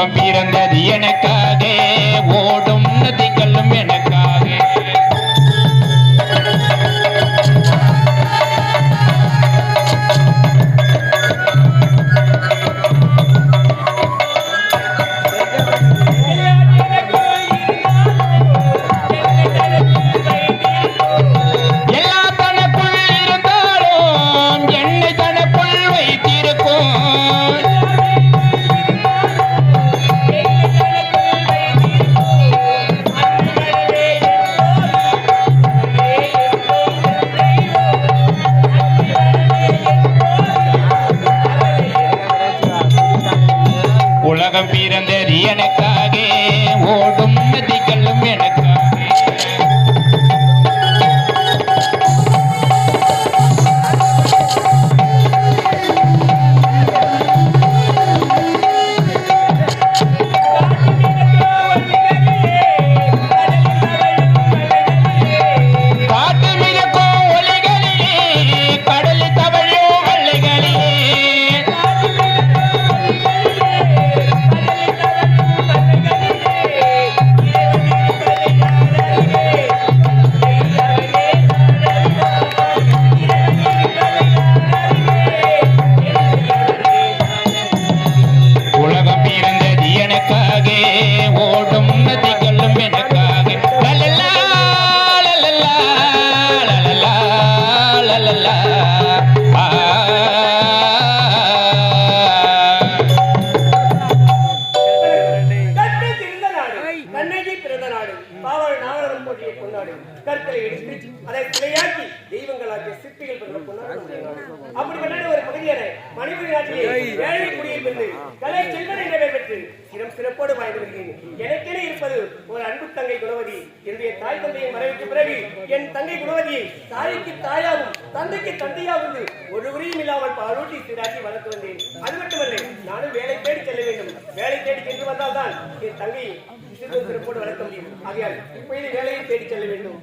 உலகம் பிறந்தது எனக்கா. உலகம் பிறந்தது பிறந்த நாடு. பாவல் நாகரம் போட்டியை கொண்டாடு. கற்களை இடித்து அதை சிலையாக்கி தெய்வங்களாக்கிய சிற்பிகள் பிறந்த கொண்டாடு நாடு. அப்படிப்பட்ட ஒரு பகுதியான மணிபுரி நாட்டிலே ஏழை குடியில் பிறந்து கலை செல்வன் பெற்று சிறம் சிறப்போடு வாழ்ந்து வருகிறேன் எனக்கென இருப்பது ஒரு அன்பு தங்கை குணவதி. என்னுடைய தாய் தந்தையை மறைவுக்கு பிறகு என் தங்கை குணவதியை தாய்க்கு தாயாகும் தந்தைக்கு தந்தையாகும் ஒரு உரியும் இல்லாமல் பாலூட்டி சீராட்டி வளர்த்து வந்தேன். அது மட்டுமல்ல நானும் வேலை தேடி செல்ல வேண்டும். வேலை தேடி சென்று வந்தால்தான் என் தங்கை சிறு சிறப்போடு வளர்க்க முடியும். ஆகையால் இப்பொழுது வேலையை தேடி செல்ல வேண்டும்.